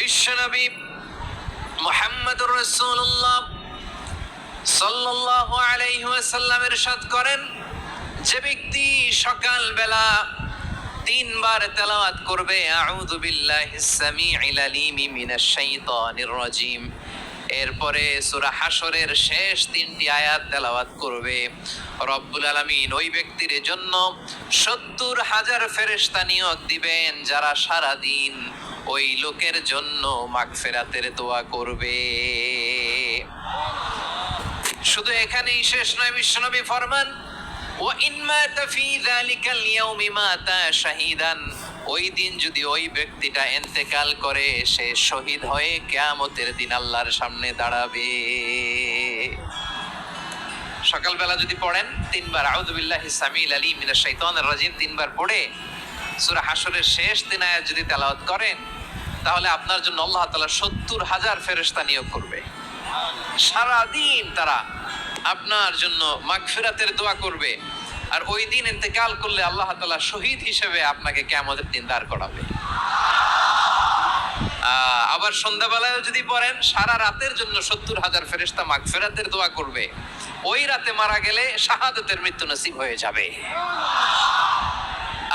বিশ্বনবী মোহাম্মদুর রসুল্লাহ সাল্লাল্লাহু আলাইহি ওয়াসাল্লাম ইরশাদ করেন, যে ব্যক্তি সকালবেলা তিনবার তেলাওয়াত করবে, আউযু বিল্লাহিস সামিউল আলিম মিনাশ শাইতানির রাজিম। এরপরে সূরা হাশরের শেষ তিনটি আয়াত তেলাওয়াত করবে। রব্বুল আলামিন ওই ব্যক্তির জন্য সত্তর হাজার ফেরেশতা নিয়োগ দিবেন, যারা সারা দিন ওই লোকের জন্য মাগফিরাতের দোয়া করবে। শুধু এখানেই শেষ নয়, বিশ্বনবী ফরমান ওই দিন যদি ওই ব্যক্তিটা ইন্তেকাল করে, সে শহীদ হয়ে কিয়ামতের দিন আল্লাহর সামনে দাঁড়াবে। সকালবেলা যদি পড়েন, তিনবার, আউযু বিল্লাহি সামিল আলী মিনাশ শাইতানির রাজিম তিনবার পড়ে সূরা হাশরের শেষ দিন আয়াত যদি তেলাওয়াত করেন, তাহলে আপনার জন্য আল্লাহ তাআলা সত্তর হাজার ফেরেশতা নিয়োগ করবে। সারাদিন তারা আপনার জন্য মাগফিরাতের দোয়া করবে, আর ওই দিন ইন্তেকাল করলে আল্লাহ তাআলা শহীদ হিসেবে আপনাকে কেমন দিন দাঁড় করাবে। আবার সন্ধ্যাবেলায় যদি পড়েন, সারা রাতের জন্য সত্তর হাজার ফেরেস্তা মাগফিরাতের দোয়া করবে। ওই রাতে মারা গেলে শাহাদতের মৃত্যু নসিব হয়ে যাবে।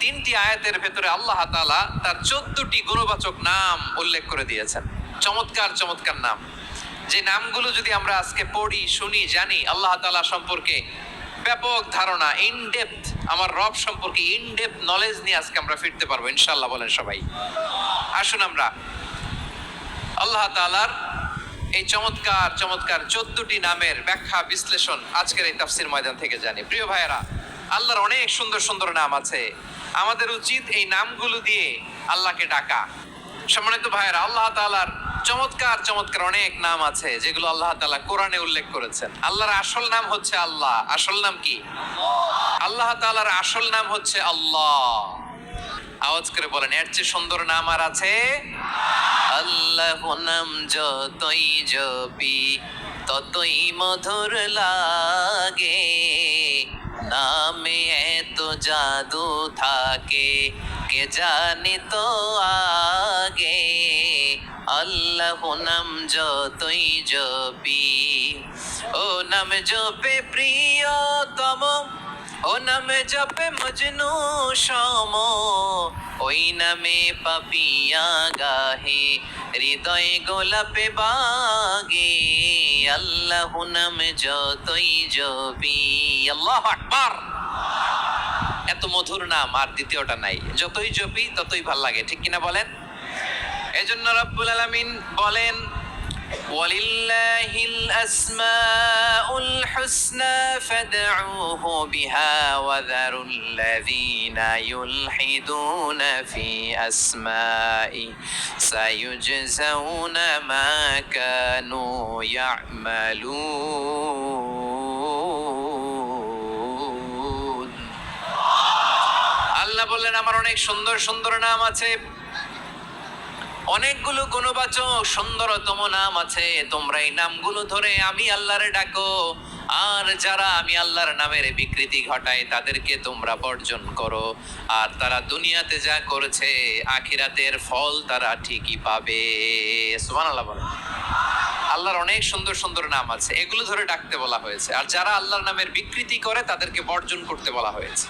তিনটি আয়াতের ভেতরে আল্লাহ তাআলা তার চোদ্দটি গুণবাচক নাম উল্লেখ করে দিয়েছেন। চমৎকার চমৎকার নাম। যে নামগুলো যদি আমরা আজকে পড়ি, শুনি, জানি, আল্লাহ তাআলা সম্পর্কে ব্যাপক ধারণা ইন ডেপথ আমার রব সম্পর্কে ইন ডেপথ নলেজ নিয়ে আজকে আমরা ফিরতে পারব, ইনশাআল্লাহ বলেন সবাই। আসুন আমরা আল্লাহ তাআলার এই চমৎকার চমৎকার চোদ্দটি নামের ব্যাখ্যা, বিশ্লেষণ আজকের এই তাফসির ময়দান থেকে জানি। প্রিয় ভাইয়েরা, আল্লাহর অনেক সুন্দর সুন্দর নাম আছে। আমাদের উচিত এই নামগুলো দিয়ে আল্লাহকে ডাকা। সম্মানিত ভাইয়েরা, আল্লাহ তাআলার চমৎকার চমৎকার অনেক নাম আছে যেগুলো আল্লাহ তালা কোরআনে উল্লেখ করেছেন। আল্লাহর আসল নাম হচ্ছে আল্লাহ। আসল নাম কি? আল্লাহ তাআলার আসল নাম হচ্ছে আল্লাহ। আওয়াজ করে বলেন, এর চেয়ে সুন্দর নাম আর আছে? আল্লাহ নাম যতই জপি, ততই মধুর লাগে। নামে জাদু থাকে। কে জানি তো আগে? আল্লাহ নাম যতই জপি। ও নাম জপে প্রিয়তম। ও নামে জপে মজনু সম। ওই নামে পাপিয়া গাহে। হৃদয় গোলাপে বাগে। আল্লাহ নাম যতই জপি। আল্লাহ আকবার। এত মধুর নাম আর দ্বিতীয়টা নাই যতই জপি ততই ভাল লাগে ঠিক কিনা বলেন এজন্য রব্বুল আলামিন বলেন ولله الأسماء الحسنى فادعوه بها وذروا الذين يلحدون في أسمائه سيجزون ما كانوا يعملون আল্লাহ বললেন, আমার অনেক সুন্দর সুন্দর নাম আছে। অনেকগুলো গুণবাচক, সুন্দরতম নাম আছে। তোমরা এই নামগুলো ধরে আমি আল্লাহরে ডাকো। আর যারা আমি আল্লাহর নামের বিকৃতি ঘটায় তাদেরকে তোমরা বর্জন করো। আর তারা দুনিয়াতে যা করেছে, আখিরাতের ফল তারা ঠিকই পাবে। সুবহানাল্লাহ বলেন। আল্লাহর অনেক সুন্দর সুন্দর নাম আছে। এগুলো ধরে ডাকতে বলা হয়েছে। আর যারা আল্লাহর নামের বিকৃতি করে, তাদেরকে বর্জন করতে বলা হয়েছে।